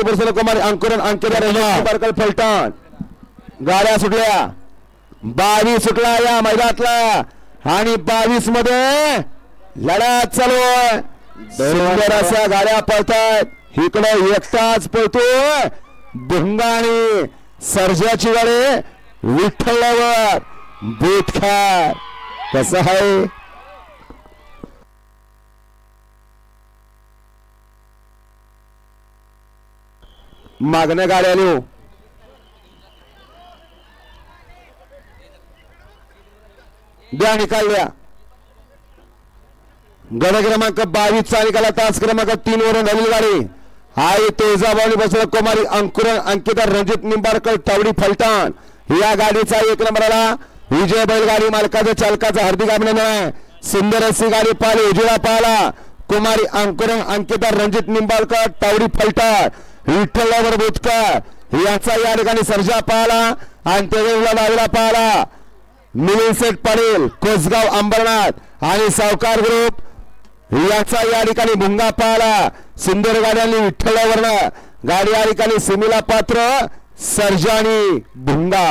बरसोला कुमार अंकुरन अंकित बरकल फलटण. गाड्या सुटल्या. बावीस सुटला या मैदानातला. आणि बावीसमध्ये लढा चालू आहे. सुंदर अशा गाड्या पळतायत. इकडे एकटाच पळतोय. भुंगा आणि सर्जाची गाडी विठ्ठलावर. बोटखार कसं आहे? मागण्या गाड्या लिहू हो. द्या निकाल द्या. गड क्रमांक बावीसचा निकाला तास क्रमांक तीन वरून झालेली गाडी. आई तुळजाभवानी बसला कुमारी अंकुरन अंकिता रणजित निंबारकर तावडी फलटण. या गाडीचा एक नंबरला विजय बैलगाडी मालकाचा चालकाचा हार्दिक अभिनंदन आहे. सुंदर अशी गाडी पाहिली. उजेडा पाहिला कुमारी अंकुरन अंकिता रणजित निंबाळकर तावडी फलटण. विठ्ठलावर बोतकर याचा या ठिकाणी सर्जा पाहिला आणि त्यावेळेला बाजूला पाहिला मिलिसेट पाटील कोसगाव अंबरनाथ आणि सावकार ग्रुप याचा या ठिकाणी भुंगा पाहिला सुंदर गाड्यांनी विठ्ठलावरनं. गाडी या ठिकाणी सिमिला पात्र सर्जानी भुंगा.